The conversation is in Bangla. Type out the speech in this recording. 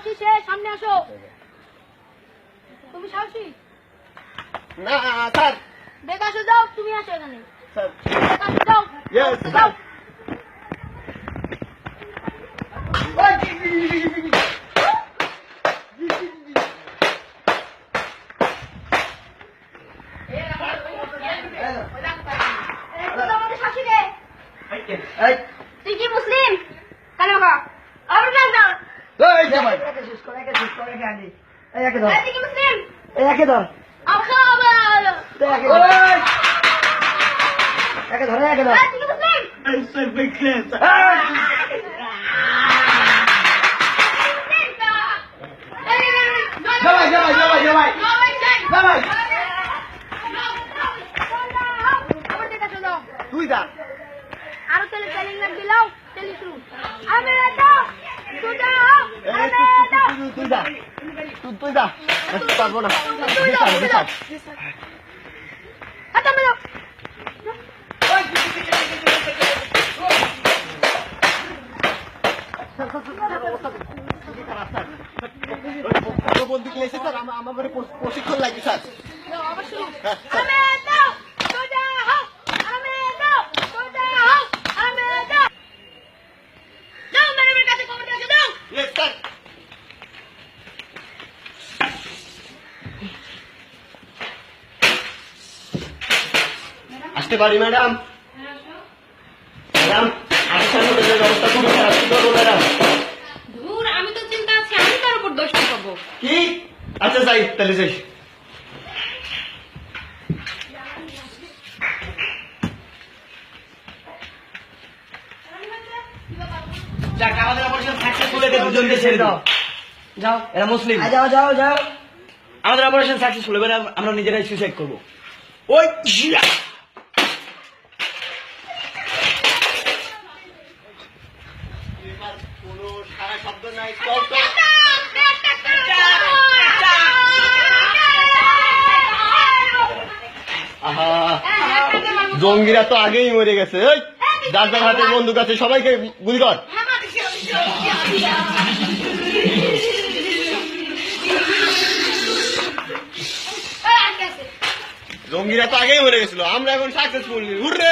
সাহসী সে সামনে আসো তুমি সাহসী না স্যার আসো যাও তুমি আসো এখানে স্যার বেগ যাও Yes, যাও এগুলো আমাদের সাহসী রে এই তুই কি মুসলিম কালে বাবা আবার না না এই জামাই একে শেষ করে একে আনি এই একে ধর। এই একে ধর। একে ধর ধর। তুই আরও তেলে তেলিং শুরু। আমি তুই দাও। আমি তুই- যা তুই দাও বিশাল তুই বিশাল দাও হাত আমি দাও বন্ধু কিনেছে স্যার আমার আমার বাড়ি প্রশ- প্রশিক্ষণ লাগবে স্যার দাও আবার শুরু হ্যাঁ, আমি দাও তুই দাও আমি দাও তুই দাও আমি দাও দাও ম্যাডামের কাছে খবর দিয়ে দাও Yes, স্যার আসতে পারি ম্যাডাম। ম্যাডাম ব্যবস্থা খুবই খারাপ কি করব ম্যাডাম। ধুর আমি তো চিন্তা আছি আমি তার উপর দোষ পাবো কি? আচ্ছা যাই তাহলে যাই। যাক আমাদের অপারেশন সাকসেসফুল এদের দুজনকে ছেড়ে দাও। যাও। এরা মুসলিম। যাও যাও যাও। আমাদের অপারেশন সাকসেসফুল এবার আমরা নিজেরাই সুইসাইড করব। ওই নাই আহা জঙ্গিরা তো আগেই মরে গেছে। এই যার যার হাতে বন্দুক আছে সবাইকে গুলি কর। জঙ্গিরা তো আগেই মরে গেছিল। আমরা এখন সাকসেসফুল হুররে!